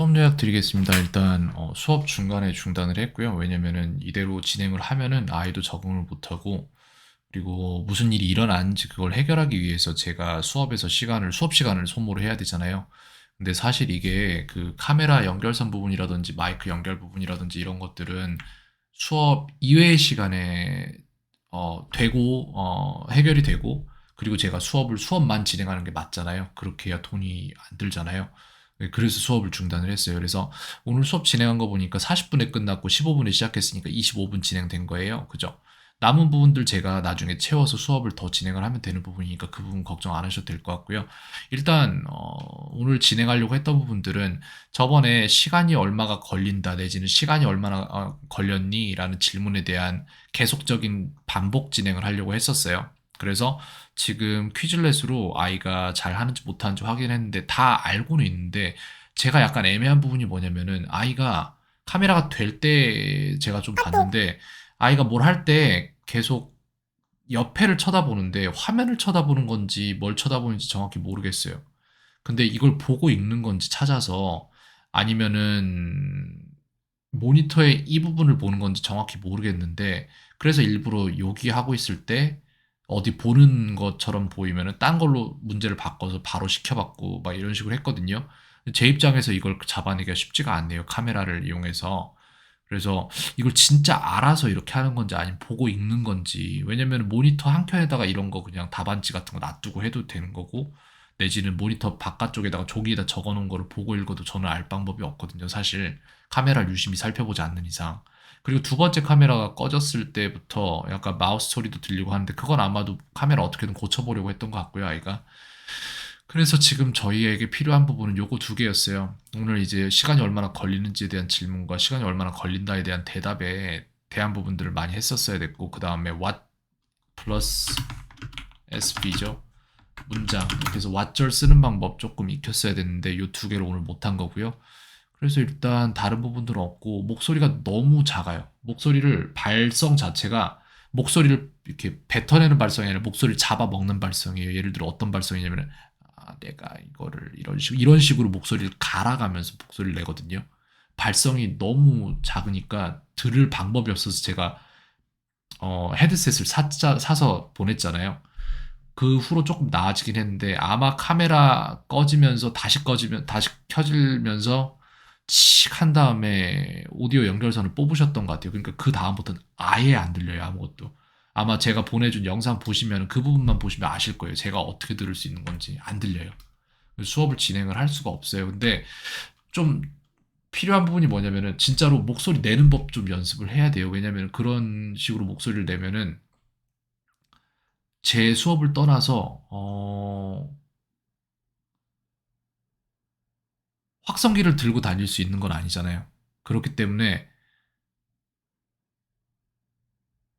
수업 요약 드리겠습니다. 일단 어, 수업 중간에 중단을 했고요. 왜냐면은 이대로 진행을 하면은 아이도 적응을 못하고 그리고 무슨 일이 일어났는지 그걸 해결하기 위해서 제가 수업에서 시간을 수업 시간을 소모를 해야 되잖아요. 근데 사실 이게 그 카메라 연결선 부분이라든지 마이크 연결 부분이라든지 이런 것들은 수업 이외의 시간에 어, 되고 어, 해결이 되고 그리고 제가 수업을 수업만 진행하는 게 맞잖아요. 그렇게 해야 돈이 안 들잖아요. 네, 그래서 수업을 중단을 했어요. 그래서 오늘 수업 진행한 거 보니까 40분에 끝났고 15분에 시작했으니까 25분 진행된 거예요. 그죠? 남은 부분들 제가 나중에 채워서 수업을 더 진행을 하면 되는 부분이니까 그 부분 걱정 안 하셔도 될 것 같고요. 일단 어, 오늘 진행하려고 했던 부분들은 저번에 시간이 얼마가 걸린다 내지는 시간이 얼마나 어, 걸렸니? 라는 질문에 대한 계속적인 반복 진행을 하려고 했었어요. 그래서 지금 퀴즐렛으로 아이가 잘 하는지 못하는지 확인했는데 다 알고는 있는데 제가 약간 애매한 부분이 뭐냐면은 아이가 카메라가 될 때 제가 좀 봤는데 아이가 뭘 할 때 계속 옆에를 쳐다보는데 화면을 쳐다보는 건지 뭘 쳐다보는지 정확히 모르겠어요. 근데 이걸 보고 읽는 건지 찾아서 아니면은 모니터의 이 부분을 보는 건지 정확히 모르겠는데 그래서 일부러 여기 하고 있을 때 어디 보는 것처럼 보이면은 딴 걸로 문제를 바꿔서 바로 시켜봤고 막 이런 식으로 했거든요. 제 입장에서 이걸 잡아내기가 쉽지가 않네요. 카메라를 이용해서. 그래서 이걸 진짜 알아서 이렇게 하는 건지 아니면 보고 읽는 건지. 왜냐면 모니터 한 켠에다가 이런 거 그냥 답안지 같은 거 놔두고 해도 되는 거고 내지는 모니터 바깥쪽에다가 종이에다 적어 놓은 거를 보고 읽어도 저는 알 방법이 없거든요. 사실 카메라를 유심히 살펴보지 않는 이상. 그리고 두 번째 카메라가 꺼졌을 때부터 약간 마우스 소리도 들리고 하는데 그건 아마도 카메라 어떻게든 고쳐보려고 했던 것 같고요, 아이가. 그래서 지금 저희에게 필요한 부분은 요거 두 개였어요. 오늘 이제 시간이 얼마나 걸리는지에 대한 질문과 시간이 얼마나 걸린다에 대한 대답에 대한 부분들을 많이 했었어야 됐고 그 다음에 what 플러스 SV죠. 문장 그래서 what절 쓰는 방법 조금 익혔어야 됐는데 요 두 개를 오늘 못한 거고요. 그래서 일단 다른 부분들은 없고 목소리가 너무 작아요. 목소리를 발성 자체가 목소리를 이렇게 뱉어내는 발성이 아니라 목소리를 잡아먹는 발성이에요. 예를 들어 어떤 발성이냐면 아, 내가 이거를 이런 식 이런 식으로 목소리를 갈아가면서 목소리를 내거든요. 발성이 너무 작으니까 들을 방법이 없어서 제가 어, 헤드셋을 사자, 사서 보냈잖아요. 그 후로 조금 나아지긴 했는데 아마 카메라 꺼지면서 다시 꺼지면 다시 켜지면서 칙 한 다음에 오디오 연결선을 뽑으셨던 것 같아요. 그러니까 그 다음부터는 아예 안 들려요 아무것도. 아마 제가 보내준 영상 보시면 그 부분만 보시면 아실 거예요. 제가 어떻게 들을 수 있는 건지 안 들려요. 수업을 진행을 할 수가 없어요. 근데 좀 필요한 부분이 뭐냐면은 진짜로 목소리 내는 법 좀 연습을 해야 돼요. 왜냐면 그런 식으로 목소리를 내면은 제 수업을 떠나서 어 확성기를 들고 다닐 수 있는 건 아니잖아요. 그렇기 때문에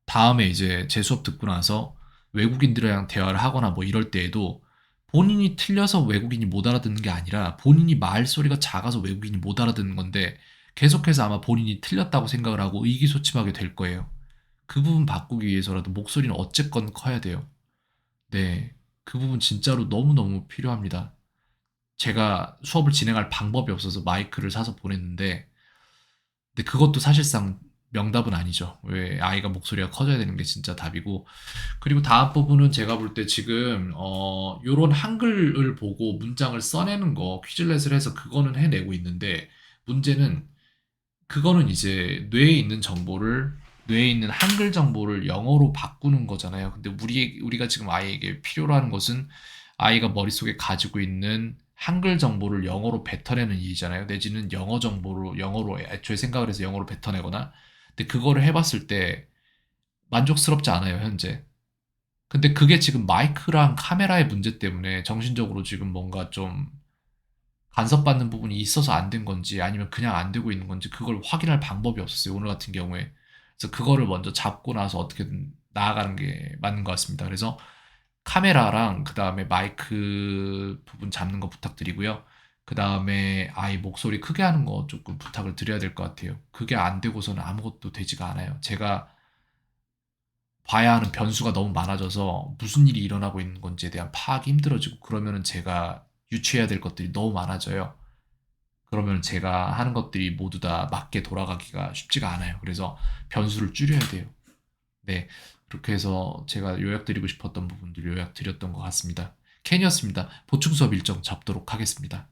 다음에 이제 제 수업 듣고 나서 외국인들이랑 대화를 하거나 뭐 이럴 때에도 본인이 틀려서 외국인이 못 알아듣는 게 아니라 본인이 말소리가 작아서 외국인이 못 알아듣는 건데 계속해서 아마 본인이 틀렸다고 생각을 하고 의기소침하게 될 거예요. 그 부분 바꾸기 위해서라도 목소리는 어쨌건 커야 돼요. 네. 그 부분 진짜로 너무너무 필요합니다. 제가 수업을 진행할 방법이 없어서 마이크를 사서 보냈는데 근데 그것도 사실상 명답은 아니죠. 왜 아이가 목소리가 커져야 되는 게 진짜 답이고 그리고 다음 부분은 제가 볼 때 지금 어 요런 한글을 보고 문장을 써내는 거 퀴즐렛을 해서 그거는 해내고 있는데 문제는 그거는 이제 뇌에 있는 정보를 뇌에 있는 한글 정보를 영어로 바꾸는 거잖아요. 근데 우리 우리가 지금 아이에게 필요로 하는 것은 아이가 머릿속에 가지고 있는 한글 정보를 영어로 뱉어내는 일이잖아요. 내지는 영어 정보로 영어로 애초에 생각을 해서 영어로 뱉어내거나. 근데 그거를 해봤을 때 만족스럽지 않아요, 현재. 근데 그게 지금 마이크랑 카메라의 문제 때문에 정신적으로 지금 뭔가 좀 간섭받는 부분이 있어서 안 된 건지 아니면 그냥 안 되고 있는 건지 그걸 확인할 방법이 없었어요. 오늘 같은 경우에. 그래서 그거를 먼저 잡고 나서 어떻게든 나아가는 게 맞는 것 같습니다. 그래서 카메라랑 그 다음에 마이크 부분 잡는 거 부탁드리고요. 그 다음에 아이 목소리 크게 하는 거 조금 부탁을 드려야 될 것 같아요. 그게 안 되고서는 아무것도 되지가 않아요. 제가 봐야 하는 변수가 너무 많아져서 무슨 일이 일어나고 있는 건지에 대한 파악이 힘들어지고 그러면은 제가 유추해야 될 것들이 너무 많아져요. 그러면 제가 하는 것들이 모두 다 맞게 돌아가기가 쉽지가 않아요. 그래서 변수를 줄여야 돼요. 네. 그렇게 해서 제가 요약드리고 싶었던 부분들 요약드렸던 것 같습니다. 캔이었습니다. 보충 수업 일정 잡도록 하겠습니다.